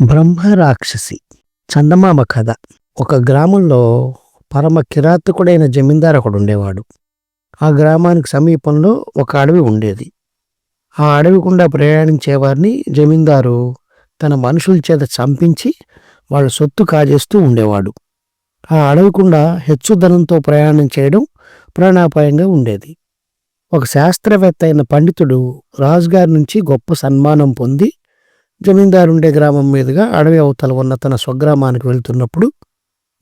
బ్రహ్మ రాక్షసి చందమామ కథ. ఒక గ్రామంలో పరమ కిరాతకుడైన జమీందారు ఒకడు ఉండేవాడు. ఆ గ్రామానికి సమీపంలో ఒక అడవి ఉండేది. ఆ అడవి గుండా ప్రయాణించేవారిని జమీందారు తన మనుషుల చేత చంపించి వాళ్ళ సొత్తు కాజేస్తూ ఉండేవాడు. ఆ అడవి గుండా హెచ్చుదనంతో ప్రయాణం చేయడం ప్రాణాపాయంగా ఉండేది. ఒక శాస్త్రవేత్త అయిన పండితుడు రాజుగారి నుంచి గొప్ప సన్మానం పొంది జమీందారు ఉండే గ్రామం మీదుగా అడవి అవతల ఉన్న తన స్వగ్రామానికి వెళ్తున్నప్పుడు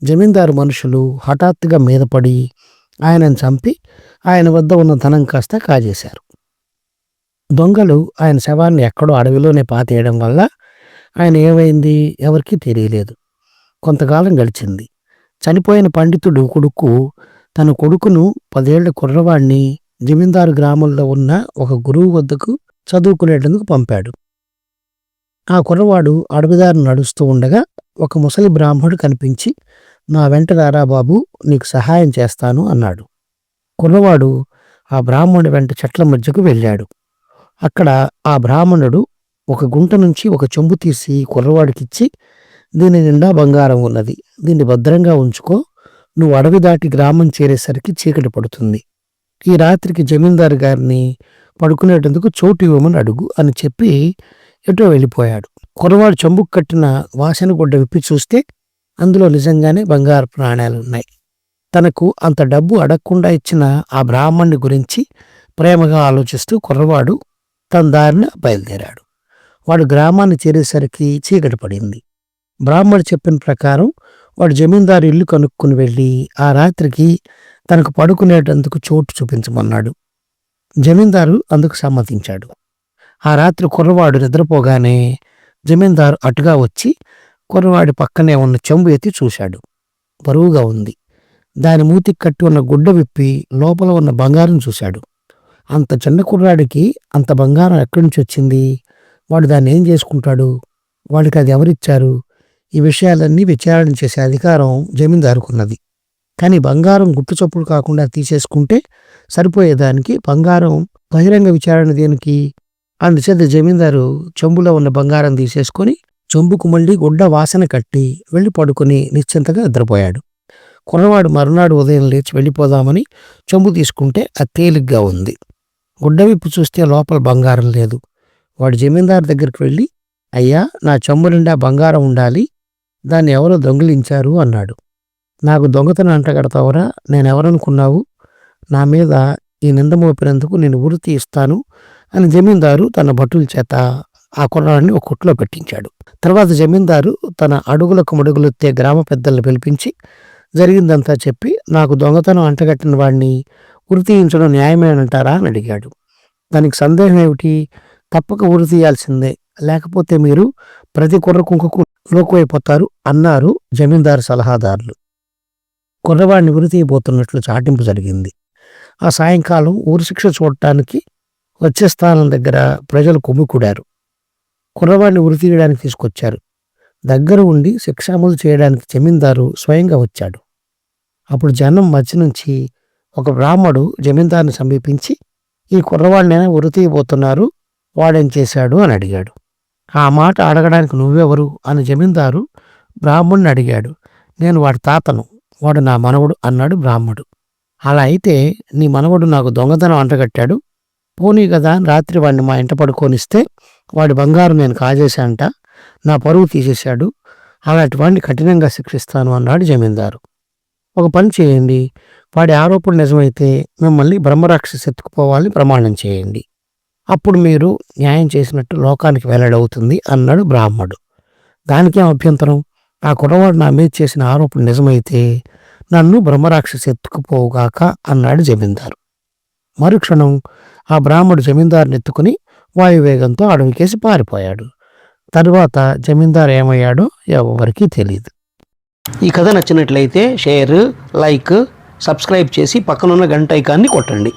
జమీందారు మనుషులు హఠాత్తుగా మీద పడి ఆయనను చంపి ఆయన వద్ద ఉన్న ధనం కాస్త కాజేశారు. దొంగలు ఆయన శవాన్ని ఎక్కడో అడవిలోనే పాతేయడం వల్ల ఆయన ఏమైంది ఎవరికీ తెలియలేదు. కొంతకాలం గడిచింది. చనిపోయిన పండితుడు కొడుకు తన కొడుకును పదేళ్ళ కుర్రవాణ్ణి జమీందారు గ్రామంలో ఉన్న ఒక గురువు వద్దకు చదువుకునేటందుకు పంపాడు. ఆ కుర్రవాడు అడవిదారి నడుస్తూ ఉండగా ఒక ముసలి బ్రాహ్మడు కనిపించి నా వెంట రారా బాబు నీకు సహాయం చేస్తాను అన్నాడు. కుర్రవాడు ఆ బ్రాహ్మణుడి వెంట చెట్ల మధ్యకు వెళ్ళాడు. అక్కడ ఆ బ్రాహ్మణుడు ఒక గుంట నుంచి ఒక చెంబు తీసి కుర్రవాడికిచ్చి దీని నిండా బంగారం ఉన్నది దీన్ని భద్రంగా ఉంచుకో నువ్వు అడవి దాటి గ్రామం చేరేసరికి చీకటి పడుతుంది. ఈ రాత్రికి జమీందారు గారిని పడుకునేటందుకు చోటు ఇవ్వమని అడుగు అని చెప్పి ఎటో వెళ్ళిపోయాడు. కుర్రవాడు చెంబుకు కట్టిన వాసన గుడ్డ విప్పి చూస్తే అందులో నిజంగానే బంగారు ప్రాణాలు ఉన్నాయి. తనకు అంత డబ్బు అడగకుండా ఇచ్చిన ఆ బ్రాహ్మణుడి గురించి ప్రేమగా ఆలోచిస్తూ కుర్రవాడు తన దారిన బయలుదేరాడు. వాడు గ్రామాన్ని చేరేసరికి చీకటి పడింది. బ్రాహ్మడు చెప్పిన ప్రకారం వాడు జమీందారు ఇల్లు కనుక్కుని వెళ్ళి ఆ రాత్రికి తనకు పడుకునేటందుకు చోటు చూపించమన్నాడు. జమీందారు అందుకు సమ్మతించాడు. ఆ రాత్రి కుర్రవాడు నిద్రపోగానే జమీందారు అటుగా వచ్చి కుర్రవాడి పక్కనే ఉన్న చెంబు ఎత్తి చూశాడు. బరువుగా ఉంది. దాని మూతికి కట్టి ఉన్న గుడ్డ విప్పి లోపల ఉన్న బంగారం చూశాడు. అంత చిన్న కుర్రాడికి అంత బంగారం ఎక్కడి నుంచి వచ్చింది? వాడు దాన్ని ఏం చేసుకుంటాడు? వాడికి అది ఎవరిచ్చారు? ఈ విషయాలన్నీ విచారణ చేసే అధికారం జమీందారుకున్నది. కానీ బంగారం గుట్టు చప్పుడు కాకుండా తీసేసుకుంటే సరిపోయేదానికి బంగారం బహిరంగ విచారణ దేనికి? అందుచేత జమీందారు చెంబులో ఉన్న బంగారం తీసేసుకొని చెంబుకు మళ్ళీ గుడ్డ వాసన కట్టి వెళ్ళి పడుకొని నిశ్చింతగా నిద్రపోయాడు. కుర్రవాడు మరునాడు ఉదయం లేచి వెళ్ళిపోదామని చెంబు తీసుకుంటే అది తేలిగ్గా ఉంది. గుడ్డ విప్పు చూస్తే లోపల బంగారం లేదు. వాడు జమీందారు దగ్గరికి వెళ్ళి అయ్యా నా చెంబు నిండా బంగారం ఉండాలి. దాన్ని ఎవరో దొంగిలించారు అన్నాడు. నాకు దొంగతనం అంటగడతావరా నేనెవరనుకున్నావు? నా మీద ఈ నింద మోపినందుకు నేను ఉరి ఇస్తాను. అని జమీందారు తన భటుల చేత ఆ కుర్రాడిని ఒక కుట్లో పెట్టించాడు. తర్వాత జమీందారు తన అడుగులకు మడుగులెత్తే గ్రామ పెద్దలను పిలిపించి జరిగిందంతా చెప్పి నాకు దొంగతనం అంటగట్టిన వాడిని ఉరి తీయించడం న్యాయమేనంటారా అని అడిగాడు. దానికి సందేహం ఏమిటి? తప్పక ఉరి తీయాల్సిందే లేకపోతే మీరు ప్రతి కుర్ర కుంకకు లోకువైపోతారు అన్నారు జమీందారు సలహాదారులు. కుర్రవాడిని ఉరి తీయబోతున్నట్లు చాటింపు జరిగింది. ఆ సాయంకాలం ఊరి శిక్ష చూడటానికి వచ్చే స్థానం దగ్గర ప్రజలు కుమ్మికూడారు కుర్రవాడిని ఉరి తీయడానికి తీసుకొచ్చారు. దగ్గర ఉండి శిక్ష అమలు చేయడానికి జమీందారు స్వయంగా వచ్చాడు. అప్పుడు జనం మధ్య నుంచి ఒక బ్రాహ్మడు జమీందారుని సమీపించి ఈ కుర్రవాడినైనా ఉరి తీయబోతున్నారు వాడేం చేశాడు? అని అడిగాడు. ఆ మాట అడగడానికి నువ్వెవరు? అని జమీందారు బ్రాహ్మణ్ణి అడిగాడు. నేను వాడి తాతను వాడు నా మనవడు అన్నాడు బ్రాహ్మడు. అలా అయితే నీ మనవడు నాకు దొంగతనం అంటగట్టాడు పోనీ కదా అని రాత్రి వాడిని మా ఇంట పడుకోనిస్తే వాడి బంగారం నేను కాజేశాంట నా పరువు తీసేశాడు అలాంటి వాడిని కఠినంగా శిక్షిస్తాను అన్నాడు జమీందారు. ఒక పని చేయండి వాడి ఆరోపణ నిజమైతే మిమ్మల్ని బ్రహ్మరాక్షసి ఎత్తుకుపోవాలని ప్రమాణం చేయండి. అప్పుడు మీరు న్యాయం చేసినట్టు లోకానికి వెల్లడవుతుంది అన్నాడు బ్రాహ్మడు. దానికేం అభ్యంతరం? ఆ కుర్రవాడు నా మీద చేసిన ఆరోపణ నిజమైతే నన్ను బ్రహ్మరాక్షసి ఎత్తుకుపోవుగాక అన్నాడు జమీందారు. మరుక్షణం ఆ బ్రాహ్మడు జమీందారుని ఎత్తుకుని వాయువేగంతో అడవికేసి పారిపోయాడు. తరువాత జమీందారు ఏమయ్యాడో ఎవరికీ తెలియదు ఈ కథ నచ్చినట్లయితే షేర్ లైక్ సబ్స్క్రైబ్ చేసి పక్కనున్న గంట ఐకాన్ని కొట్టండి.